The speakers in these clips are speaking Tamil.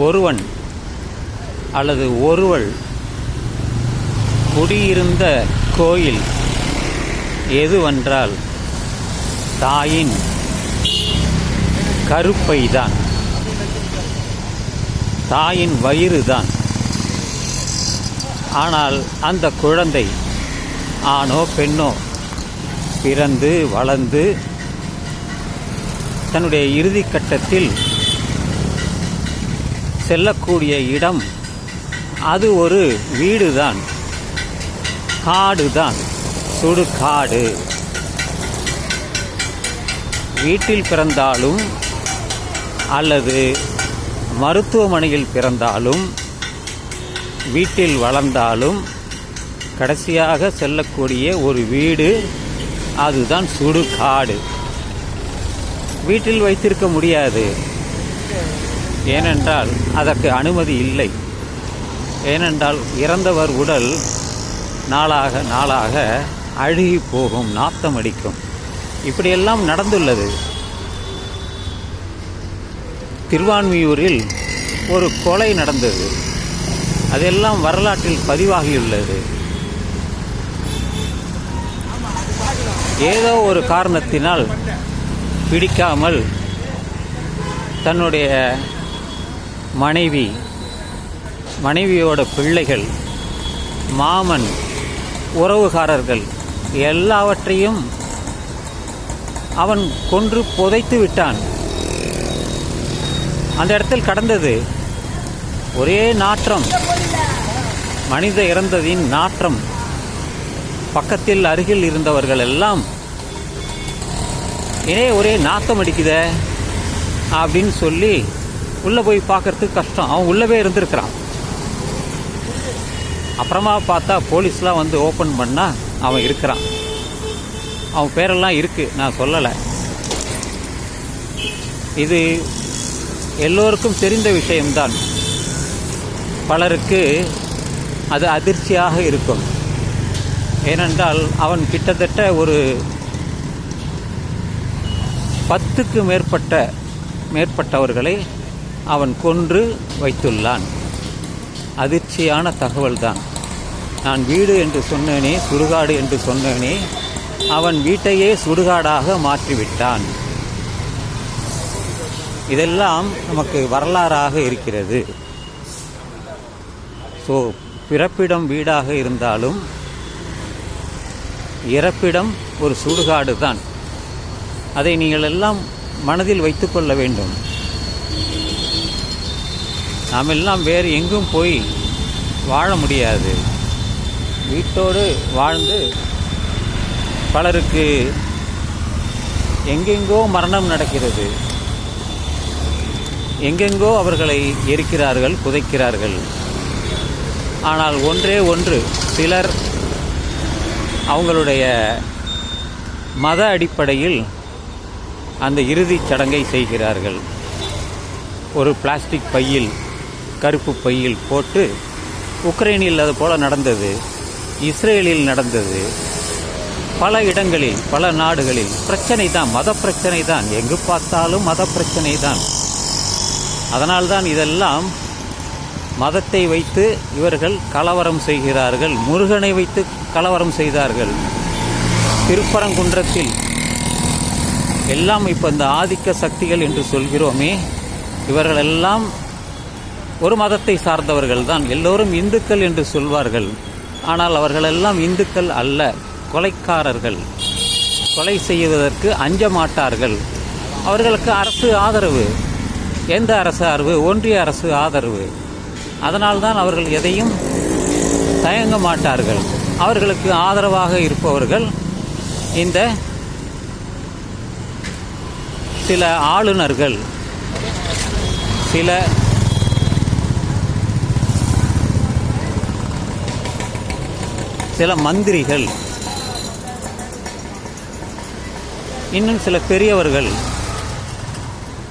ஒருவன் அல்லது ஒருவள் குடியிருந்த கோயில் எதுவென்றால் தாயின் கருப்பை தான் தாயின் வயிறு தான் ஆனால் அந்த குழந்தை ஆணோ பெண்ணோ பிறந்து வளர்ந்து தன்னுடைய இறுதி கட்டத்தில் செல்லக்கூடிய இடம் அது ஒரு வீடு தான் காடு. தான் சுடுகாடு வீட்டில் பிறந்தாலும் அல்லது மருத்துவமனையில் பிறந்தாலும் வீட்டில் வளர்ந்தாலும் கடைசியாக செல்லக்கூடிய ஒரு வீடு அதுதான் சுடுகாடு வீட்டில் வைத்திருக்க முடியாது. ஏனென்றால் அதற்கு அனுமதி இல்லை. ஏனென்றால் இறந்தவர் உடல் நாளாக நாளாக அழுகி போகும் நாத்தம் அடிக்கும். இப்படியெல்லாம் நடந்துள்ளது. திருவான்மியூரில் ஒரு கொலை நடந்தது. அதெல்லாம் வரலாற்றில் பதிவாகியுள்ளது. ஏதோ ஒரு காரணத்தினால் பிடிக்காமல் தன்னுடைய மனைவி மனைவியோட பிள்ளைகள் மாமன் உறவுகாரர்கள் எல்லாவற்றையும் அவன் கொன்று புதைத்து விட்டான். அந்த இடத்தில் கடந்தது ஒரே நாற்றம். மனித இறந்ததின் நாற்றம். பக்கத்தில் அருகில் இருந்தவர்கள் எல்லாம் ஏனே ஒரே நாத்தம் அடிக்குதே அப்படின்னு சொல்லி உள்ளே போய் பார்க்கறதுக்கு கஷ்டம். அவன் உள்ளவே இருந்திருக்கிறான். அப்புறமா பார்த்தா போலீஸ்லாம் வந்து ஓப்பன் பண்ணால் அவன் இருக்கிறான். அவன் பேரெல்லாம் இருக்குது நான் சொல்லலை. இது எல்லோருக்கும் தெரிந்த விஷயம்தான். பலருக்கு அது அதிர்ச்சியாக இருக்கும். ஏனென்றால் அவன் கிட்டத்தட்ட ஒரு பத்துக்கு மேற்பட்ட மேற்பட்டவர்களை அவன் கொன்று வைத்துள்ளான். அதிர்ச்சியான தகவல்தான். நான் வீடு என்று சொன்னேனே சுடுகாடு என்று சொன்னேனே அவன் வீட்டையே சுடுகாடாக மாற்றிவிட்டான். இதெல்லாம் நமக்கு வரலாறாக இருக்கிறது. ஸோ பிறப்பிடம் வீடாக இருந்தாலும் இறப்பிடம் ஒரு சுடுகாடு தான் அதை நீங்கள் எல்லாம் மனதில் வைத்துக்கொள்ள வேண்டும். நாம் எல்லாம் வேறு எங்கும் போய் வாழ முடியாது. வீட்டோடு வாழ்ந்து பலருக்கு எங்கெங்கோ மரணம் நடக்கிறது. எங்கெங்கோ அவர்களை எரிக்கிறார்கள் புதைக்கிறார்கள். ஆனால் ஒன்றே ஒன்று சிலர் அவங்களுடைய மத அடிப்படையில் அந்த இறுதிச் சடங்கை செய்கிறார்கள். ஒரு பிளாஸ்டிக் பையில் கருப்பு பையில் போட்டு உக்ரைனில் அது போல் நடந்தது இஸ்ரேலில் நடந்தது. பல இடங்களில் பல நாடுகளில் பிரச்சனை தான் மத பிரச்சனை தான் எங்கு பார்த்தாலும் மத பிரச்சனை தான் அதனால்தான் இதெல்லாம் மதத்தை வைத்து இவர்கள் கலவரம் செய்கிறார்கள் முருகனை வைத்து கலவரம் செய்தார்கள். திருப்பரங்குன்றத்தில் எல்லாம் இப்போ இந்த ஆதிக்க சக்திகள் என்று சொல்கிறோமே இவர்களெல்லாம் ஒரு மதத்தை சார்ந்தவர்கள் தான் எல்லோரும் இந்துக்கள் என்று சொல்வார்கள். ஆனால் அவர்களெல்லாம் இந்துக்கள் அல்ல கொலைக்காரர்கள். கொலை செய்வதற்கு அஞ்ச மாட்டார்கள் அவர்களுக்கு அரசு ஆதரவு. எந்த அரசு ஆதரவு ஒன்றிய அரசு ஆதரவு. அதனால்தான் அவர்கள் எதையும் தயங்க மாட்டார்கள். அவர்களுக்கு ஆதரவாக இருப்பவர்கள் இந்த சில ஆளுநர்கள். சில சில மந்திரிகள் இன்னும் சில பெரியவர்கள்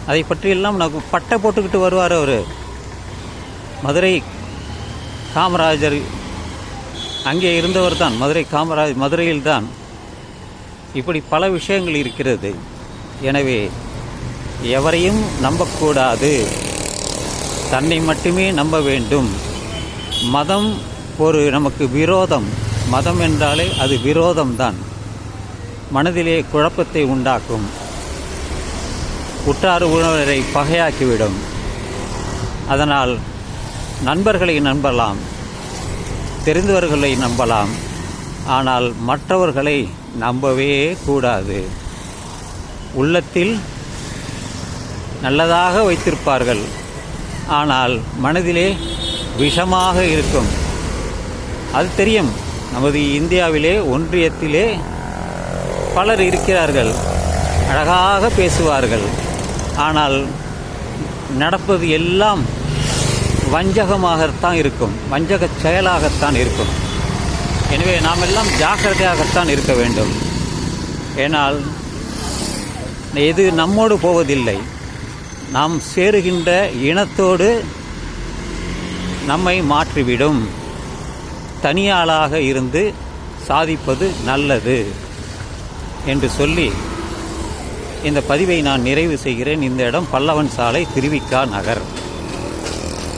அதை பற்றியெல்லாம் நான் பட்டை போட்டுக்கிட்டு வருவார் அவர். மதுரை காமராஜர் அங்கே இருந்தவர் தான் மதுரை காமராஜ் மதுரையில் தான் இப்படி பல விஷயங்கள் இருக்கிறது. எனவே எவரையும் நம்பக்கூடாது. தன்னை மட்டுமே நம்ப வேண்டும். மதம் ஒரு நமக்கு விரோதம். மதம் என்றாலே அது விரோதம்தான். மனதிலே குழப்பத்தை உண்டாக்கும். உற்றார் உணவரை பகையாக்கிவிடும். அதனால் நண்பர்களை நம்பலாம். தெரிந்தவர்களை நம்பலாம். ஆனால் மற்றவர்களை நம்பவே கூடாது. உள்ளத்தில் நல்லதாக வைத்திருப்பார்கள். ஆனால் மனதிலே விஷமாக இருக்கும். அது தெரியும். நமது இந்தியாவிலே ஒன்றியத்திலே பலர் இருக்கிறார்கள். அழகாக பேசுவார்கள். ஆனால் நடப்பது எல்லாம் வஞ்சகமாகத்தான் இருக்கும். வஞ்சகச் செயலாகத்தான் இருக்கும். எனவே நாம் எல்லாம் ஜாக்கிரதையாகத்தான் இருக்க வேண்டும். ஏனால் எது நம்மோடு போவதில்லை. நாம் சேருகின்ற இனத்தோடு நம்மை மாற்றிவிடும். தனியாளாக இருந்து சாதிப்பது நல்லது என்று சொல்லி இந்த பதிவை நான் நிறைவு செய்கிறேன். இந்த இடம் பல்லவன் சாலை திருவிக்கா நகர்.